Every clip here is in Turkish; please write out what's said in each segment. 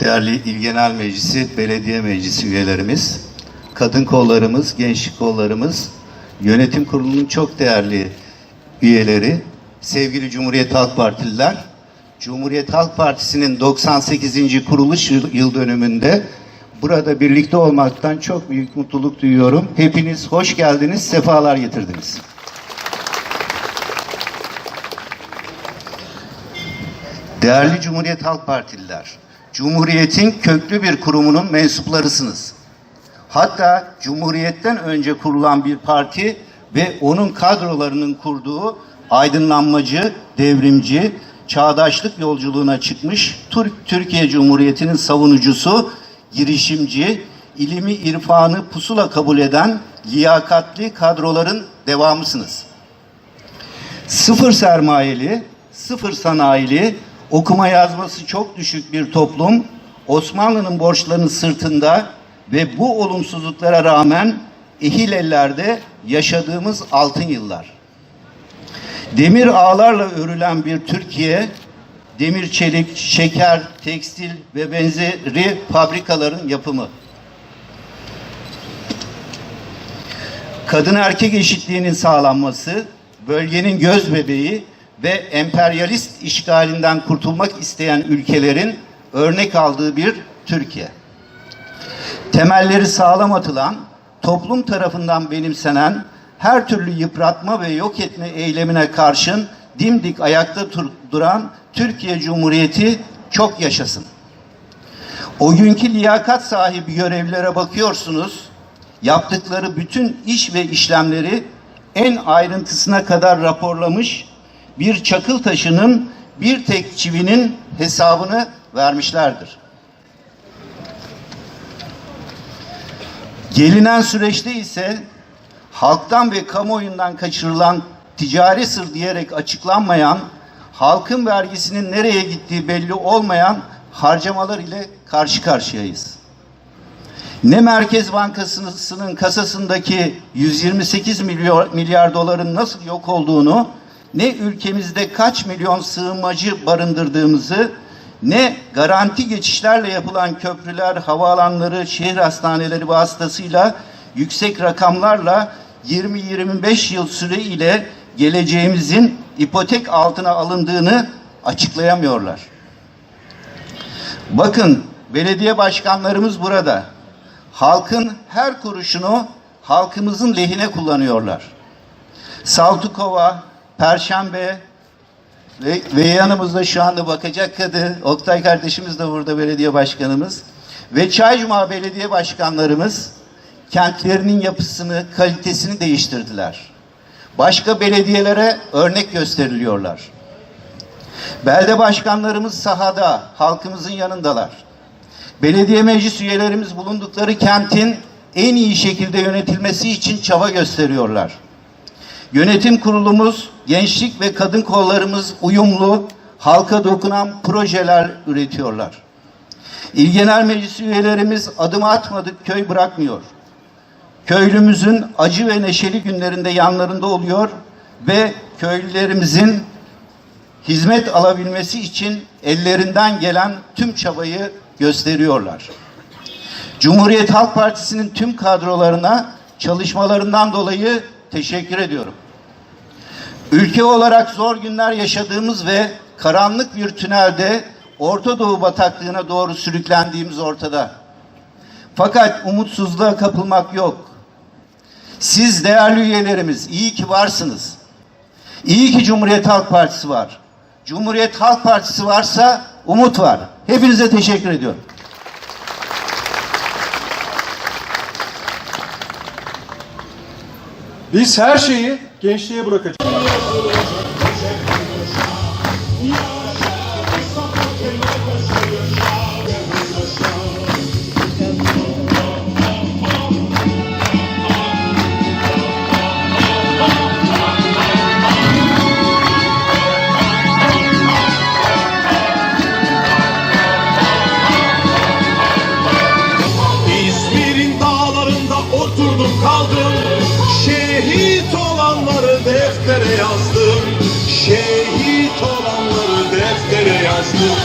Değerli İl Genel Meclisi, Belediye Meclisi üyelerimiz, kadın kollarımız, gençlik kollarımız, yönetim kurulunun çok değerli üyeleri, sevgili Cumhuriyet Halk Partililer, Cumhuriyet Halk Partisi'nin 98. kuruluş yıl dönümünde burada birlikte olmaktan çok büyük mutluluk duyuyorum. Hepiniz hoş geldiniz, sefalar getirdiniz. Değerli Cumhuriyet Halk Partililer, Cumhuriyet'in köklü bir kurumunun mensuplarısınız. Hatta Cumhuriyet'ten önce kurulan bir parti ve onun kadrolarının kurduğu aydınlanmacı, devrimci, çağdaşlık yolculuğuna çıkmış Türk Türkiye Cumhuriyeti'nin savunucusu, girişimci, ilimi irfanı pusula kabul eden liyakatli kadroların devamısınız. Sıfır sermayeli, sıfır sanayili, okuma yazması çok düşük bir toplum, Osmanlı'nın borçlarının sırtında ve bu olumsuzluklara rağmen ehil ellerde yaşadığımız altın yıllar. Demir ağlarla örülen bir Türkiye, demir çelik, şeker, tekstil ve benzeri fabrikaların yapımı. Kadın erkek eşitliğinin sağlanması, bölgenin göz bebeği ve emperyalist işgalinden kurtulmak isteyen ülkelerin örnek aldığı bir Türkiye. Temelleri sağlam atılan, toplum tarafından benimsenen her türlü yıpratma ve yok etme eylemine karşın dimdik ayakta dur- duran Türkiye Cumhuriyeti çok yaşasın. O günkü liyakat sahibi görevlilere bakıyorsunuz, yaptıkları bütün iş ve işlemleri en ayrıntısına kadar raporlamış, bir çakıl taşının bir tek çivinin hesabını vermişlerdir. Gelinen süreçte ise halktan ve kamuoyundan kaçırılan ticari sır diyerek açıklanmayan, halkın vergisinin nereye gittiği belli olmayan harcamalar ile karşı karşıyayız. Ne Merkez Bankası'nın kasasındaki 128 milyar, milyar doların nasıl yok olduğunu, ne ülkemizde kaç milyon sığınmacı barındırdığımızı, ne garanti geçişlerle yapılan köprüler, havaalanları, şehir hastaneleri vasıtasıyla yüksek rakamlarla 20-25 yıl süre ile geleceğimizin ipotek altına alındığını açıklayamıyorlar. Bakın belediye başkanlarımız burada. Halkın her kuruşunu halkımızın lehine kullanıyorlar. Saltukova, Perşembe ve, ve yanımızda şu anda bakacak kadı Oktay kardeşimiz de burada belediye başkanımız ve Çaycuma belediye başkanlarımız kentlerinin yapısını, kalitesini değiştirdiler. Başka belediyelere örnek gösteriliyorlar. Belde başkanlarımız sahada, halkımızın yanındalar. Belediye meclis üyelerimiz bulundukları kentin en iyi şekilde yönetilmesi için çaba gösteriyorlar. Yönetim kurulumuz, gençlik ve kadın kollarımız uyumlu, halka dokunan projeler üretiyorlar. İl Genel Meclis üyelerimiz adım atmadık köy bırakmıyor. Köylümüzün acı ve neşeli günlerinde yanlarında oluyor ve köylülerimizin hizmet alabilmesi için ellerinden gelen tüm çabayı gösteriyorlar. Cumhuriyet Halk Partisi'nin tüm kadrolarına çalışmalarından dolayı teşekkür ediyorum. Ülke olarak zor günler yaşadığımız ve karanlık bir tünelde Orta Doğu bataklığına doğru sürüklendiğimiz ortada. Fakat umutsuzluğa kapılmak yok. Siz değerli üyelerimiz iyi ki varsınız. İyi ki Cumhuriyet Halk Partisi var. Cumhuriyet Halk Partisi varsa umut var. Hepinize teşekkür ediyorum. Biz her şeyi gençliğe bırakacağız. İzmir'in deftere yazdım. Şehit olanları deftere yazdım.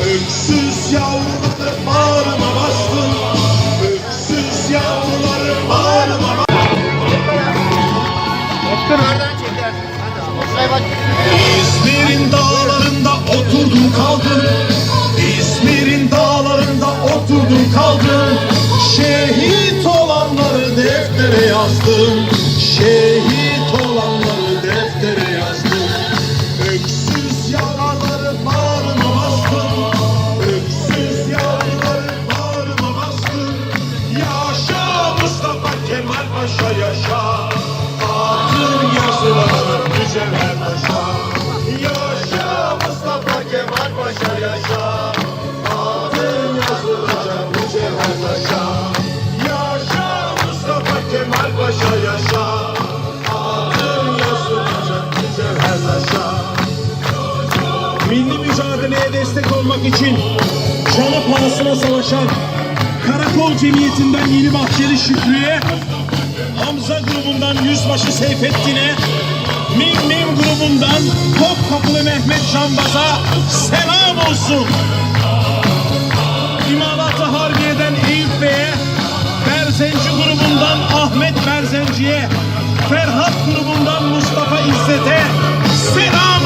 Öksüz yavruları bağrıma bastım. Öksüz yavruları bağrıma bastım. İzmir'in dağlarında oturdum kaldım. İzmir'in dağlarında oturdum kaldım. Şehit olanları deftere yazdım. Şehit Yaşa Mustafa Kemal Paşa yaşa Adın yazılacak mücevher taşa Yaşa Mustafa Kemal Paşa yaşa Adın yazılacak mücevher milli mücadeleye destek olmak için canı parasına savaşan Karakol Cemiyeti'nden Yeni Bahçeli Şükrü'ye Hamza grubundan Yüzbaşı Seyfettin'e Mim Mim grubundan Topkapılı Mehmet Canbaz'a selam olsun. İmalatı Harbiye'den Eyüp Bey'e Berzenci grubundan Ahmet Berzenci'ye Ferhat grubundan Mustafa İzzet'e selam